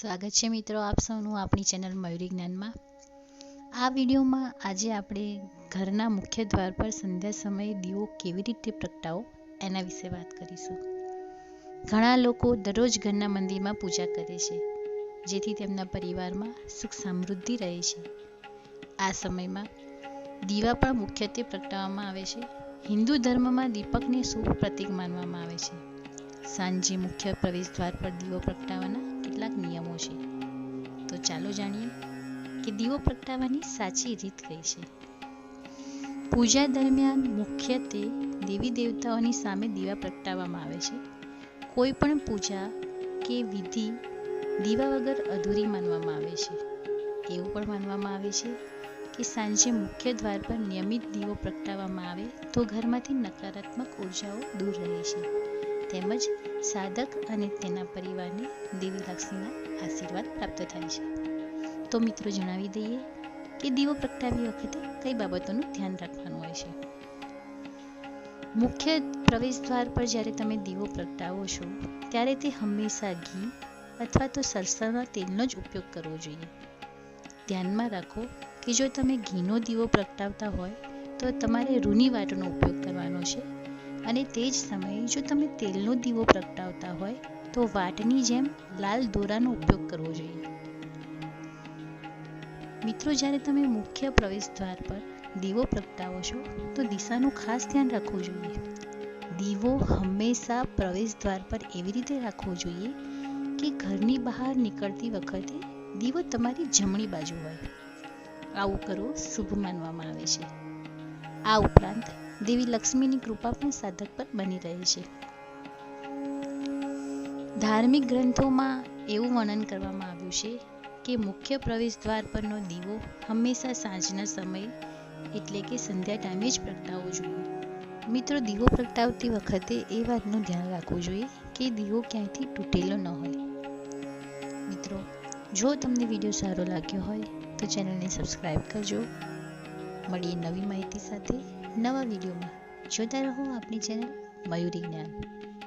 સ્વાગત છે મિત્રો આપ સૌનું આપણી ચેનલ મયુરી જ્ઞાનમાં. આ વિડીયોમાં આજે આપણે ઘરના મુખ્ય દ્વાર પર સંધ્યા સમયે દીવો કેવી રીતે પ્રગટાવો એના વિશે વાત કરીશું. ઘણા લોકો દરરોજ ઘરના મંદિરમાં પૂજા કરે છે, જેથી તેમના પરિવારમાં સુખ સમૃદ્ધિ રહે છે. આ સમયમાં દીવા પણ મુખ્યત્વે પ્રગટાવવામાં આવે છે. હિન્દુ ધર્મમાં દીપકને શુભ પ્રતીક માનવામાં આવે છે. સાંજે મુખ્ય પ્રવેશ દ્વાર પર દીવો પ્રગટાવવાના કેટલાક નિયમો છે. તો ચાલો જાણીએ કે દીવો પ્રગટાવવાની સાચી રીત કઈ છે. પૂજા દરમિયાન મુખ્યત્વે દેવી દેવતાઓની સામે દીવા પ્રગટાવવામાં આવે છે. કોઈ પણ પૂજા કે વિધિ દીવા વગર અધૂરી માનવામાં આવે છે. એવું પણ માનવામાં આવે છે કે સાંજે મુખ્ય દ્વાર પર નિયમિત દીવો પ્રગટાવવામાં આવે તો ઘરમાંથી નકારાત્મક ઉર્જાઓ દૂર રહે છે. તેમજ સાધક અને તેના પરિવારને દેવી લક્ષ્મીના આશીર્વાદ પ્રાપ્ત થાય છે. તો મિત્રો જણાવી દઈએ કે દીવો પ્રગટાવી વખતે કઈ બાબતોનું ધ્યાન રાખવાનું હોય છે? મુખ્ય પ્રવેશ દ્વાર પર જ્યારે તમે દીવો પ્રગટાવો છો, ત્યારે તે હંમેશા ઘી અથવા તો સરસવના તેલનો જ ઉપયોગ કરવો જોઈએ. ધ્યાનમાં રાખો કે જો તમે ઘીનો દીવો પ્રગટાવતા હોય, તો તમારે રૂની વાટનો ઉપયોગ કરવાનો છે અને તે જ સમયે જો તમે તેલનો દીવો પ્રગટાવતા હોય, તો વાટની જેમ લાલ દોરાનો ઉપયોગ કરવો જોઈએ. મિત્રો, જ્યારે તમે મુખ્ય પ્રવેશ દ્વાર પર દીવો પ્રગટાવો છો, તો દિશાનું ખાસ ધ્યાન રાખવું જોઈએ. દીવો હંમેશા પ્રવેશ દ્વાર પર એવી રીતે રાખવો જોઈએ કે ઘરની બહાર નીકળતી વખતે દીવો તમારી જમણી બાજુ હોય. આવું કરવું શુભ માનવામાં આવે છે. આ ઉપરાંત દેવી લક્ષ્મીની કૃપા પણ સાધક પર બની રહે છે. ધાર્મિક ગ્રંથોમાં એવું વર્ણન કરવામાં આવ્યું છે કે મુખ્ય પ્રવેશ દ્વાર પરનો દીવો હંમેશા સાંજના સમય એટલે કે સંધ્યા ટાઈમે જ પ્રગટાવવો જોઈએ. મિત્રો, દીવો પ્રગટાવતી વખતે એ વાતનું ધ્યાન રાખવું જોઈએ કે દીવો ક્યાંયથી તૂટેલો ન હોય. મિત્રો, જો તમને વીડિયો સારો લાગ્યો હોય તો ચેનલને સબસ્ક્રાઈબ કરજો. મળીએ નવી માહિતી સાથે નવા વિડીયોમાં. જોતા રહો આપણી ચેનલ મયુરી જ્ઞાન.